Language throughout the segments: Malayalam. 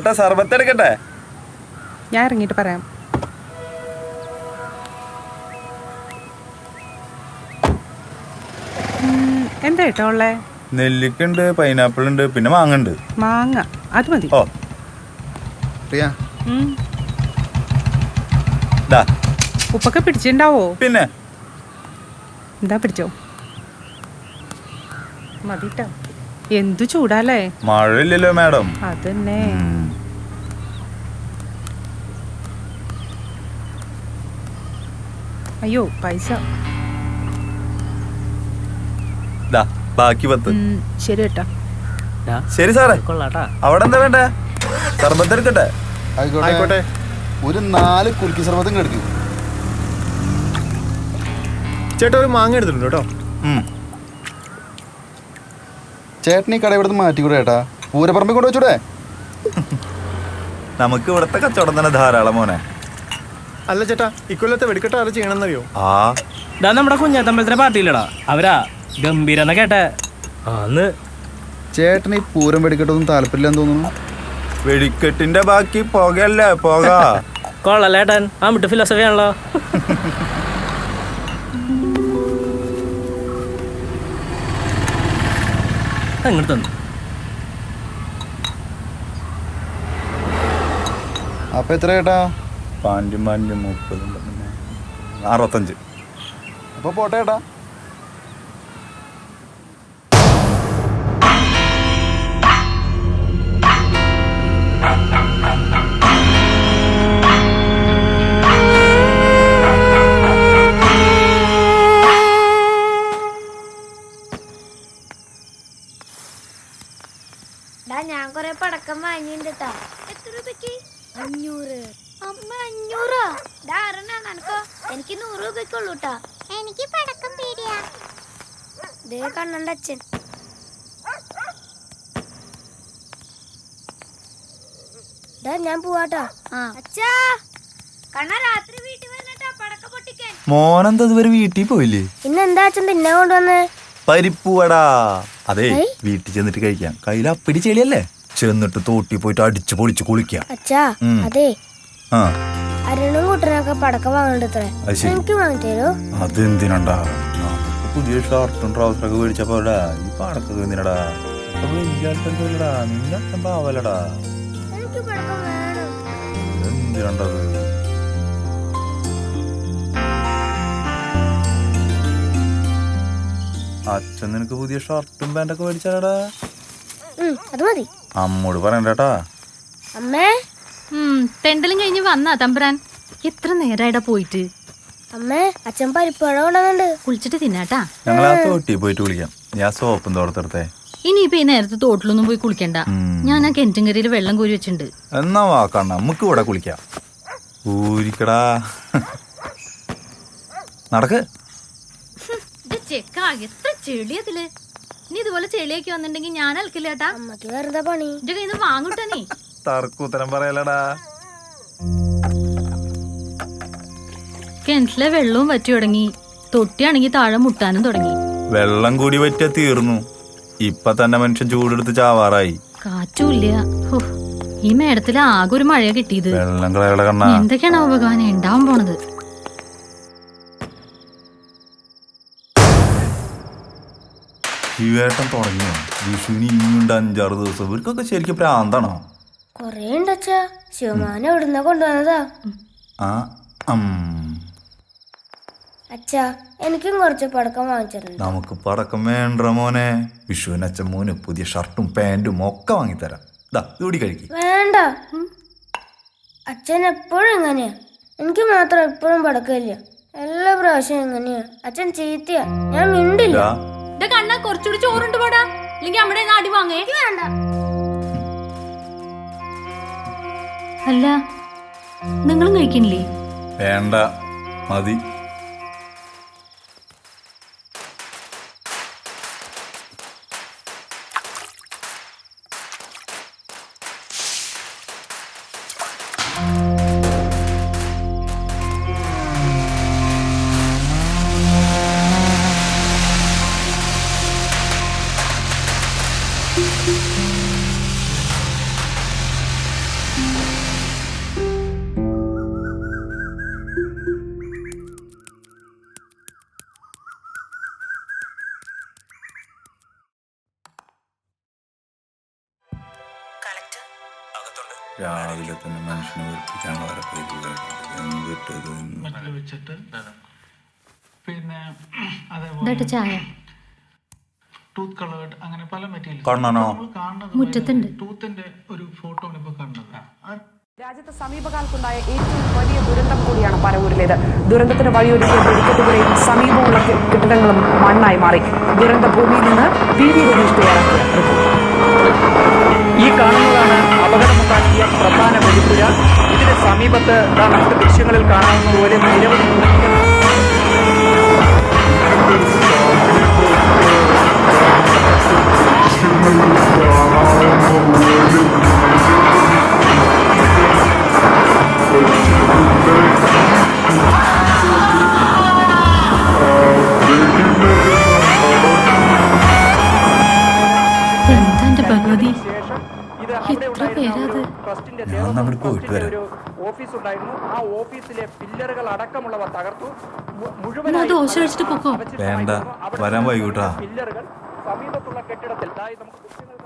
ചേട്ടാ സർബത്ത് എടുക്കട്ടെ? ഞാൻ ഇറങ്ങിയിട്ട് പറയാം. എന്താ കേട്ടോ ഉള്ളേ? നെല്ലിക്കുണ്ട് പൈനാപ്പിൾ ഉണ്ട് പിന്നെ മാങ്ങ ഉണ്ട് മാങ്ങ. അത് മതി. ഓ. പ്രിയ. ദാ. ഉപ്പൊക്കെ പിടിച്ചിണ്ടാവോ പിന്നെ? എന്താ പിടിച്ചോ? മതിട്ടോ. എന്തു ചൂടാലേ മഴയില്ലല്ലോ മാഡം. അതന്നെ. അയ്യോ പൈസ. ദാ ബാക്കി പത്ത്. ശരി കേട്ടാ ശരി സാറേ. കൊള്ളാട്ടാ. അവിടെ എന്താ വേണ്ടേ? സർബത്ത് എടുക്കട്ടെ ആയിക്കോട്ടെ. ഒരു നാല് കുൽക്കി സർബത്തും കെടുക്കും ചേട്ടാ ഒരു മാങ്ങ എടുത്തിട്ടുണ്ട് കേട്ടോ. ഉം. ചേട്ടൻ ഈ കട ഇവിടുന്ന് മാറ്റിക്കൂടെ ചേട്ടാ പൂരപ്പറമ്പിൽ കൊണ്ട് വെച്ചൂടെ? നമുക്ക് ഇവിടുത്തെ കച്ചവടം തന്നെ ധാരാളം മോനെ. അല്ല ചേട്ടാ ഇക്കൊല്ലത്തെ വെടിക്കെട്ട് ആര് ചെയ്യണമെന്നറിയോ? ആ. ഇതാ നമ്മുടെ കുഞ്ഞാത്തമ്പലത്തിലെ പാർട്ടിയിലടാ. അവരാ ഗംഭീരെന്ന കേട്ടെ. അന്ന് ചേട്ടന് ഈ പൂരം വെടിക്കെട്ടൊന്നും താല്പര്യമില്ലെന്ന് തോന്നുന്നു. വെടിക്കെട്ടിന്റെ ബാക്കി പുകയല്ലേ പുക? കൊള്ളല്ലേട്ടൻ ആ മിട്ട് ഫിലോസഫി ആണല്ലോ. അങ്ങോട്ട് തന്നു. അപ്പൊ എത്ര കേട്ടാ പാന്റും പാന്റും മുപ്പതും അറുപത്തഞ്ച്. അപ്പൊ പോട്ടെ ഞാൻ പോവാട്ടോ. അച്ഛാ. കണ്ണ രാത്രി വീട്ടിൽ വന്നിട്ടാ പടക്ക പൊട്ടിക്കാൻ. മോനെന്താ ഇതുവരെ വീട്ടിൽ പോയില്ലേ? ഇന്നെന്താ അച്ഛൻ തിന്നെ കൊണ്ടുവന്നേ? പരിപ്പൂവടാ അതെ വീട്ടിൽ ചെന്നിട്ട് കഴിക്കാം. കയ്യിൽ അപ്പിടി ചെളിയല്ലേ? ചെന്നിട്ട് തോട്ടി പോയിട്ട് അടിച്ചു പൊളിച്ച് കുളിക്കാം. അച്ഛാ അതെ. ആ. അരുണും കൂട്ടനൊക്കെ പടക്കം വാങ്ങണ്ടത്രേ അത് ശരി. എനിക്ക് വാങ്ങിത്തരോ അതെന്തിനണ്ടാ? പുതിയ ഷർട്ടും ട്രൗസറൊക്കെ മേടിച്ചപ്പോടാ ഈ പാടക്കൊക്കെ എന്തിനടാ? നിന്റെ അച്ഛൻ പാവലടാ പടക്കം എന്തിനണ്ടത് അച്ഛൻ നിനക്ക് പുതിയ ഷർട്ടും പാന്റൊക്കെ മേടിച്ചാടാ. അത് മതി. അമ്മോട് പറയണ്ടാ അമ്മേ. തെണ്ടലും കഴിഞ്ഞ് വന്നാ തമ്പുരാൻ. എത്ര നേരായിടാ പോയിട്ട്. അമ്മേ അച്ഛൻ പരിപ്പഴം കൊണ്ടുവന്നുണ്ട് കുളിച്ചിട്ട് തിന്നാട്ടാ. ഞങ്ങൾ ആ തോട്ടി പോയിട്ട് വിളിക്കാം ഞാൻ സോപ്പും തോർത്തെടുത്തേ ഇനിയിപ്പോ ഈ നേരത്തെ തോട്ടിലൊന്നും പോയി കുളിക്കണ്ട. ഞാൻ ആ കിണറ്റുംകരയിൽ വെള്ളം കോരി വെച്ചിട്ടുണ്ട്. എന്നാ വാക്കണ്ണ നമുക്ക് ഇവിടെ കുളിക്കാം. ഊരിക്കടാ. നടക്ക്. ഇത് ചെക്കാ എത്ര ചെളിയതിൽ നീ ഇതുപോലെ ചെളിയൊക്കെ വന്നിട്ടുണ്ടെങ്കിൽ ഞാൻ വെറുതെ പണി. വാങ്ങൂട്ടാ നീ. തർക്കുത്തരം പറയലടാ. കിണറ്റിലെ വെള്ളവും വറ്റി തുടങ്ങി. തൊട്ടിയാണെങ്കിൽ താഴെ മുട്ടാനും തുടങ്ങി. വെള്ളം കൂടി പറ്റിയ തീർന്നു. ഇപ്പൊ തന്നെ മനുഷ്യൻ ചൂടെടുത്ത് ചാവാറായി. കാറ്റുമില്ല ഈ മേടത്തിൽ ആകെ ഒരു മഴ കിട്ടിയത്. വെള്ളം കളയുടെ കണ്ണ. എന്തൊക്കെയാണ് ഭഗവാനെ ഉണ്ടാവാൻ പോണത്? ശിവേട്ടൻ തുടങ്ങിയോ? വിഷുവിന് ഇനിയുണ്ട് അഞ്ചാറ് ദിവസം. ഇവർക്കൊക്കെ ശരിക്കും പ്രാന്താണോ? കൊറേ ഉണ്ടച്ചാ. ശിവമാന എവിടുന്ന കൊണ്ടുവന്നതാ? ആ അം. അച്ഛാ എനിക്കും കുറച്ച് പടക്കം വാങ്ങിച്ചിട്ടുണ്ട്. നമുക്ക് പടക്കം വേണ്ട മോനെ. വിഷുവിന് അച്ഛൻ മോന് പുതിയ ഷർട്ടും പാന്റും ഒക്കെ വാങ്ങിത്തരാം. ദാ ഇതുകൂടി കഴിക്കും. വേണ്ട. അച്ഛൻ എപ്പോഴും എങ്ങനെയാ എനിക്ക് മാത്രം എപ്പോഴും പടക്കമില്ല. എല്ലാ പ്രാവശ്യം എങ്ങനെയാ അച്ഛൻ ചീത്തയാ. ഞാൻ മിണ്ടില്ല. കണ്ണാ കണ്ണ കുറച്ചുകൂടി ചോറുണ്ട് പോടാ. അല്ലെങ്കിൽ നമ്മുടെ നാടി വാങ്ങേ. വേണ്ട. അല്ല നിങ്ങളും കഴിക്കണില്ലേ? വേണ്ട. മതി. മനുഷ്യനെ വെറുപ്പിക്കാനുള്ള അവരെ വെച്ചിട്ട് പിന്നെ അതേപോലെ ടൂത്ത് കളേർഡ് അങ്ങനെ പല മെറ്റീരിയൽ കാണുന്നത് മുറ്റത്തുണ്ട്. ടൂത്തിന്റെ ഒരു ഫോട്ടോ ആണ് ഇപ്പൊ രാജ്യത്ത് സമീപകാലത്തുണ്ടായ ഏറ്റവും വലിയ ദുരന്തം കൂടിയാണ് പരവൂരിലേത്. ദുരന്തത്തിന് വഴിയൊരുക്കിയ വെടിക്കെട്ടുകളെയും സമീപമുള്ള കെട്ടിടങ്ങളും മണ്ണായി മാറി. ദുരന്ത ഭൂമിയിൽ നിന്ന് പി വി രമേശ് തയ്യാറാക്കിയ ഈ കാണുന്നതാണ് അപകടമുണ്ടാക്കിയ പ്രധാന വെടിപ്പുര ഇതിന് സമീപത്ത് നമുക്ക് ദൃശ്യങ്ങളിൽ കാണാവുന്ന പോലെ നിരവധി എന്താ ഭഗവതി? എത്ര ഉണ്ടായിരുന്ന പേരാ ഒരു അത്? ട്രസ്റ്റിന്റെ ഞാൻ ദേവസ്വം അങ്ങോട്ട് പോയിട്ട് വരാം. ഓഫീസ് ഉണ്ടായിരുന്നു ആ ഓഫീസിലെ പില്ലറുകൾ അടക്കമുള്ളവ തകർത്തു മു- മുഴുവനായി ദോശ കഴിച്ചിട്ട് പൊക്കോ. വേണ്ട, വരാൻ വൈകൂട്ടാ. പില്ലറുകൾ സമീപത്തുള്ള കെട്ടിടത്തിൽ നമുക്ക് ദൃശ്യങ്ങൾ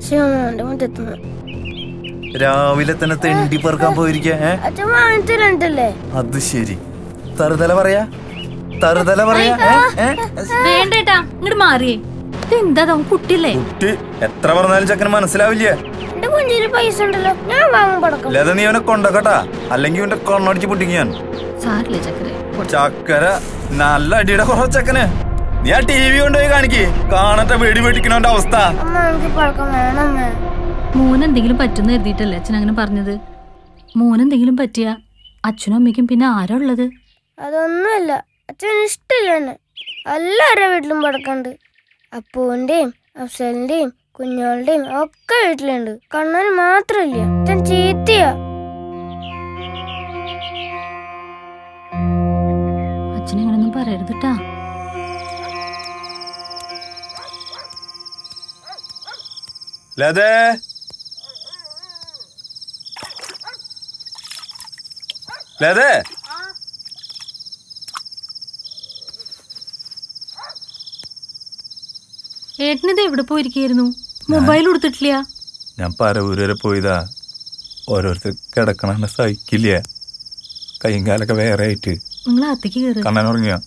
ശിവമോന്റെ മുറ്റത്തുനിന്ന് രാവിലെ തന്നെ തെണ്ടി പെറുക്കാൻ പോയിരിക്കേ അത് ശരി. തറുതല പറയാ? തറുതല പറയാ? വേണ്ടേട്ടാ ഇങ്ങോട്ട് മാറിയേ. കുട്ടിയല്ലേ? കുട്ടി എത്ര പറഞ്ഞാലും ചക്കന് മനസ്സിലാവില്ലേ. പൈസ ഉണ്ടല്ലോ ഞാൻ വാങ്ങാൻ അല്ലാതെ നീ അവനെ കൊണ്ടക്കട്ടാ. അല്ലെങ്കിൽ ഇവന്റെ കൊണ്ണടിച്ച് പൊട്ടിക്ക് ഞാൻ. ചക്കര നല്ല അടിയുടെ കുറവ് ചക്കന്. നീ ആ ടി വി കൊണ്ടുപോയി കാണിക്ക്. കാണട്ടെ വെടി വെടിക്കണവന്റെ അവസ്ഥ. എന്തെങ്കിലും പറ്റുന്ന കരുതിയിട്ടല്ലേ അച്ഛൻ അങ്ങനെ പറഞ്ഞത്? മോനെന്തെങ്കിലും പറ്റിയ? അച്ഛനും അമ്മയ്ക്കും പിന്നെ ആരാ ഉള്ളത്? അതൊന്നുമല്ല. അച്ഛന് ഇഷ്ടമില്ല എന്നെ എല്ലാവരുടെ വീട്ടിലും പടക്കമുണ്ട്. അപ്പൂവിന്റെയും അഫ്സലിന്റെയും കുഞ്ഞോളുടെയും ഒക്കെ വീട്ടിലുണ്ട്. കണ്ണന് മാത്രമില്ല. അച്ഛൻ ചീത്തയാ. അച്ഛനങ്ങനൊന്നും പറയരുതിട്ടാ. ലതേ. ലതേ ഏട്ടനിത് എവിടെ പോയിരിക്കായിരുന്നു? മൊബൈൽ കൊടുത്തിട്ടില്ല. ഞാൻ പരവൂര് വരെ പോയതാ. ഓരോരുത്തർ കിടക്കണ സഹിക്കില്ല കൈയും കാലൊക്കെ വേറെ ആയിട്ട്. നിങ്ങൾ കയറി. കണ്ണൻ ഉറങ്ങിയോ?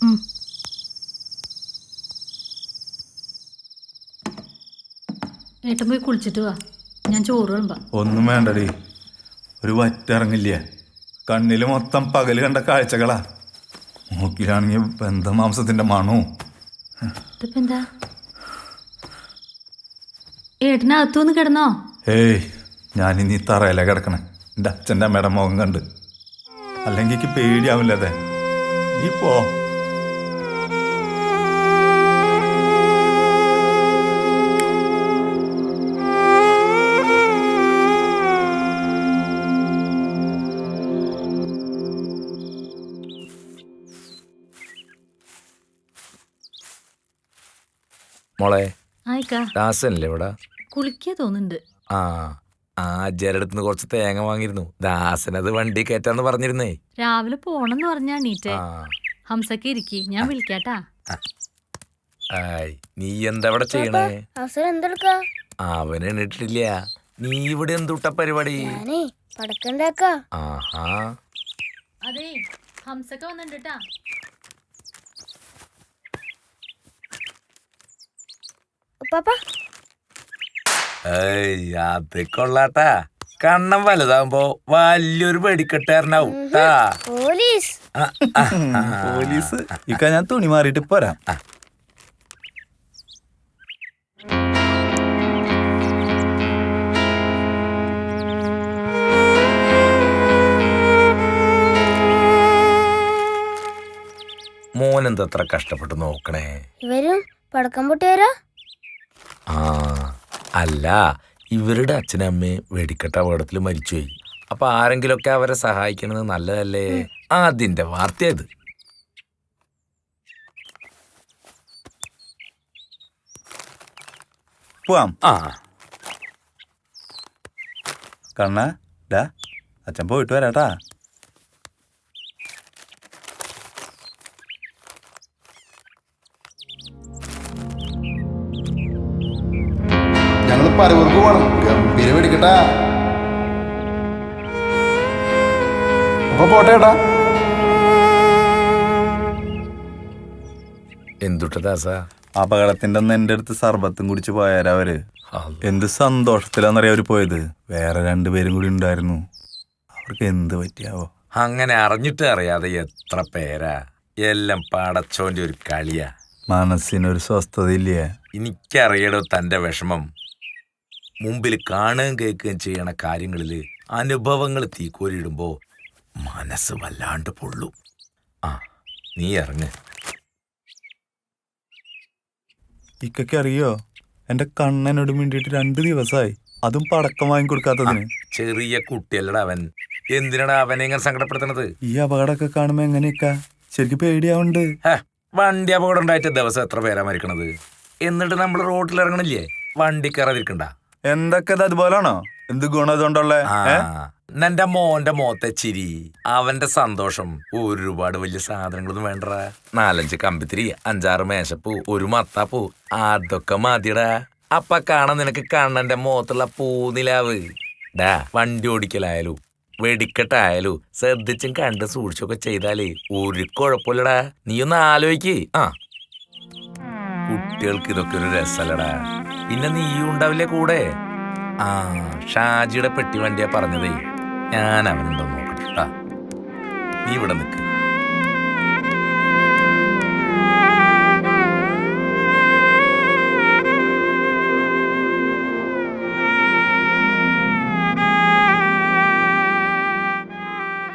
ഏട്ടൻ പോയി കുളിച്ചിട്ട് വാ. ഞാൻ ചോറ് വിളമ്പാ. ഒന്നും വേണ്ടടി. ഒരു വറ്റിറങ്ങില്ല കണ്ണിൽ മൊത്തം പകൽ കണ്ട കാഴ്ചകളാ. നോക്കിയാണെങ്കിൽ ബന്ധമാംസത്തിന്റെ മണോ ഇതിപ്പെന്താ ഏട്ടനകത്തുനിന്ന് കിടന്നോ? ഏയ് ഞാനിനി തറയില കിടക്കണേ. എന്റെ അച്ഛന്റെ അമ്മയുടെ മുഖം കണ്ട്. അല്ലെങ്കിൽ പേടിയാവില്ല പേടിയാവില്ലതെ. നീ പോ. മോളെ ആയിക്കാ. ദാസനല്ലേ ഇവിടെ? കുളിക്കാ തോന്നുന്നുണ്ട്. ആ ആ ജരടുത്ത് നിന്ന് കുറച്ച് തേങ്ങ വാങ്ങിയിരുന്നു. ദാസനത് വണ്ടി കയറ്റാന്ന് പറഞ്ഞിരുന്നേ. രാവിലെ പോണെന്ന് പറഞ്ഞാ നീറ്റേ ആ. ഹംസക്ക് ഇരിക്കി ഞാൻ വിളിക്കാട്ടാ. ആയ് നീ എന്താ ഇവിടെ ചെയ്യണേ? അവസരം എന്തെടുക്കാ? അവൻ എണ്ണിട്ടില്ല നീ ഇവിടെ എന്തുട്ട പരിപാടി? ഞാനേ പടക്കണ്ടാക്കാ ആഹാ. അതെ ഹംസക്ക വന്നിട്ടാ ഏയ് അത് കൊള്ളാട്ടാ. കണ്ണം വലുതാകുമ്പോ വലിയൊരു വെടിക്കെട്ടുകാരനാവും ട്ടാ. പോലീസ്. ഇക്ക ഞാൻ തുണി മാറിയിട്ട് പോരാ മോനെന്തത്ര കഷ്ടപ്പെട്ട് നോക്കണേ? ഇവരും പടക്കം പൊട്ടിയാരാ ആ അല്ല ഇവരുടെ അച്ഛനും അമ്മയും വെടിക്കെട്ട അപകടത്തിൽ മരിച്ചുപോയി. അപ്പൊ ആരെങ്കിലുമൊക്കെ അവരെ സഹായിക്കണത് നല്ലതല്ലേ? അതിന്റെ വാർത്തയത് പോവാം. ആ. കണ്ണ ഡാ അച്ഛൻ പോയിട്ട് വരാട്ടാ. പരവൂർക്ക് പോകണം ഗംഭീര വെടിക്കട്ടാ അപ്പൊ പോട്ടെ ഏട്ടാ. എന്തുട്ട ദാസ? അപകടത്തിന്റെ അന്ന് എന്റെ അടുത്ത് സർബത്തും കുടിച്ച് പോയാരാ അവർ? എന്ത് സന്തോഷത്തിലാന്നറിയാ അവർ പോയത്? വേറെ രണ്ടുപേരും കൂടി ഉണ്ടായിരുന്നു. അവർക്ക് എന്ത് പറ്റിയാവോ? അങ്ങനെ അറിഞ്ഞിട്ട് അറിയാതെ എത്ര പേരാ? എല്ലാം പടച്ചോന്റെ ഒരു കളിയാ. മനസ്സിനൊരു സ്വസ്ഥതയില്ലേ? എനിക്കറിയടോ തന്റെ വിഷമം. മുമ്പിൽ കാണുകയും കേൾക്കുകയും ചെയ്യണ കാര്യങ്ങളിൽ അനുഭവങ്ങൾ തീക്കോരിടുമ്പോ മനസ്സ് വല്ലാണ്ട് പൊള്ളും. ആ നീ ഇറങ്ങ്. ഇക്കൊക്കെ അറിയോ? എന്റെ കണ്ണനോട് വേണ്ടിയിട്ട് രണ്ട് ദിവസമായി അതും പടക്കം വാങ്ങിക്കൊടുക്കാത്തതിന് ചെറിയ കുട്ടിയല്ലടാ അവൻ. എന്തിനാണ് അവനെ ഇങ്ങനെ സങ്കടപ്പെടുത്തണത് ഈ അപകടമൊക്കെ കാണുമ്പോ എങ്ങനെയൊക്കെ? ശരിക്കും പേടിയാവുണ്ട്. ഹേ, വണ്ടി അപകടം ഉണ്ടായിട്ട് ദിവസം എത്ര പേരാ മരിക്കണത്? എന്നിട്ട് നമ്മൾ റോഡിൽ ഇറങ്ങണില്ലേ വണ്ടി കയറാതിരിക്കണ്ട. എന്തൊക്കെ അതുപോലാണോ? എന്ത് ഗുണം ഇതുകൊണ്ടുള്ള? നിന്റെ മോന്റെ മോത്തെ ചിരി. അവന്റെ സന്തോഷം. ഒരുപാട് വലിയ സാധനങ്ങളൊന്നും വേണ്ടടാ. നാലഞ്ച് കമ്പിത്തിരി അഞ്ചാറ് മേശപ്പൂ ഒരു മത്താപ്പൂ അതൊക്കെ മാതിടാ അപ്പ കാണാൻ നിനക്ക് കണ്ണന്റെ മുഖത്തുള്ള പൂനിലാവ്. ഡാ വണ്ടി ഓടിക്കലായാലും വെടിക്കെട്ടായാലും ശ്രദ്ധിച്ചും കണ്ട് സൂക്ഷിച്ചൊക്കെ ചെയ്താലേ ഒരു കുഴപ്പമില്ലടാ. നീ ഒന്ന് ആലോചിക്ക്. ആ. കുട്ടികൾക്ക് ഇതൊക്കെ ഒരു രസമല്ലടാ പിന്നെ നീ ഉണ്ടാവില്ലേ കൂടെ? ആ ഷാജിയുടെ പെട്ടി വണ്ടിയാ പറഞ്ഞതേ. ഞാൻ അവനുണ്ടോ നോക്കട്ടെ ട്ടാ. നീ ഇവിടെ നിൽക്ക്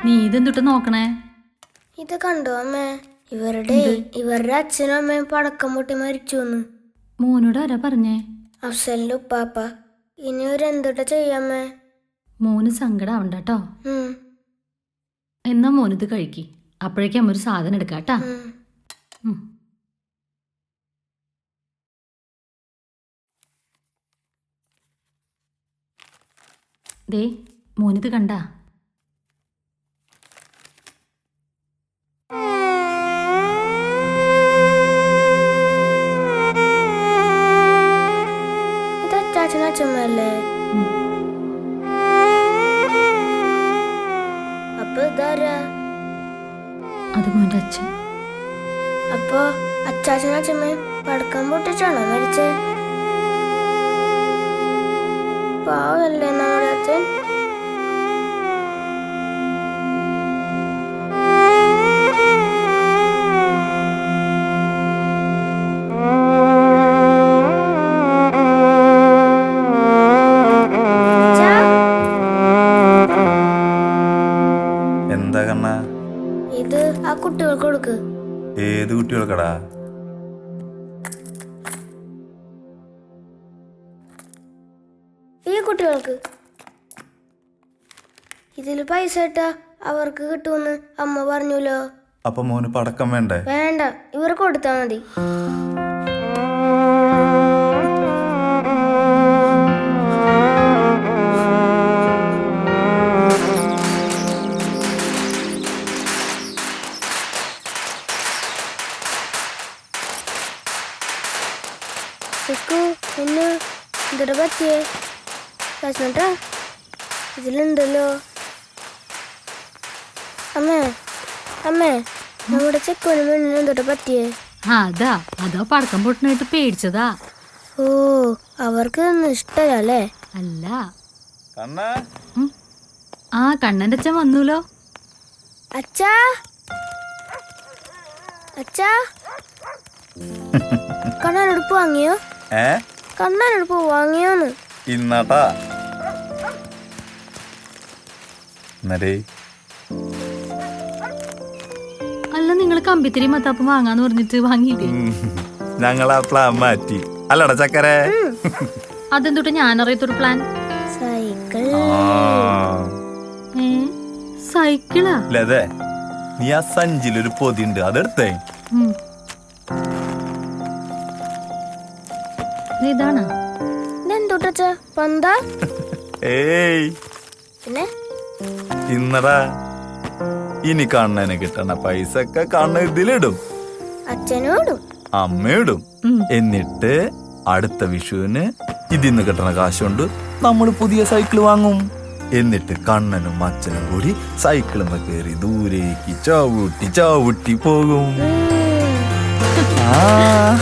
നീ ഇതെന്തിട്ട് നോക്കണേ? ഇത് കണ്ടോ അമ്മേ? ഇവരുടെ ഇവരുടെ അച്ഛനും അമ്മയും പടക്കം പൊട്ടി മരിച്ചു മോനോട് ആരാ പറഞ്ഞേ? അഫ്സലിന്റെ ഉപ്പാപ്പ. ഇനി ഇവരെന്തുട്ട ചെയ്യാമേ? മോന് സങ്കടാവണ്ട കേട്ടോ ഉം, എന്നാ മോനിത് കഴിക്കി. അപ്പോഴേക്കും അമ്മ ഒരു സാധനം എടുക്കാട്ടാ. ഉം. ദേ മോനിത് കണ്ടാ. ഇട്ടാ അവർക്ക് കിട്ടുമെന്ന് അമ്മ പറഞ്ഞല്ലോ. അപ്പൊ മോന് പടക്കം വേണ്ടേ? വേണ്ട ഇവർക്ക് കൊടുത്താ മതി. പിന്നെ പറ്റിയേ? ഇതിലുണ്ടല്ലോ അമ്മേ അമ്മേ നമ്മുടെ ചെക്കുവിന് പെണ്ണിന് എന്തിട്ട് പറ്റിയേ? ആ അതാ അതോ പടക്കം പൊട്ടിനായിട്ട് പേടിച്ചതാ. ഓ അവർക്ക് ഇതൊന്നും ഇഷ്ടമല്ല? അല്ല. കണ്ണ? ഉം. ആ കണ്ണന്റെ അച്ഛൻ വന്നൂലോ? അച്ഛാ? അച്ഛാ? കണ്ണാനെടുപ്പ് വാങ്ങിയോ? ഏ? കണ്ണാനെടുപ്പ് വാങ്ങിയോന്ന്. ഇന്നാട്ടാ എന്നരേ നിങ്ങൾ കമ്പിത്തിരി മത്താപ്പം വാങ്ങാന്ന് പറഞ്ഞിട്ട് വാങ്ങിയില്ലേ? ഞങ്ങൾ ആ പ്ലാൻ മാറ്റി. അല്ലടാ ചക്കരെ. അതെന്തൊട്ട് ഞാൻ അറിയത്തൊരു പ്ലാൻ സൈക്കിൾ സൈക്കിളാ? ലതേ നീ ആ സഞ്ചിലൊരു പൊതിയുണ്ട് അതെടുത്തേ. ഇതാണ്? ഇത് ഇതാണോ ഇതെന്തോട്ടച്ച പന്താ? ഏയ്. പിന്നെ? ഇന്നടാ. ഇനി കണ്ണന് കിട്ടണ പൈസ ഒക്കെ കണ്ണ് ഇതിലിടും. അച്ഛനോടും. അമ്മയിടും. എന്നിട്ട് അടുത്ത വിഷുവിന് ഇതിന്ന് കിട്ടണ കാശുകൊണ്ട് നമ്മൾ പുതിയ സൈക്കിൾ വാങ്ങും. എന്നിട്ട് കണ്ണനും അച്ഛനും കൂടി സൈക്കിളിന്ന് കയറി ദൂരേക്ക് ചവിട്ടി ചവിട്ടി പോകും. ആ.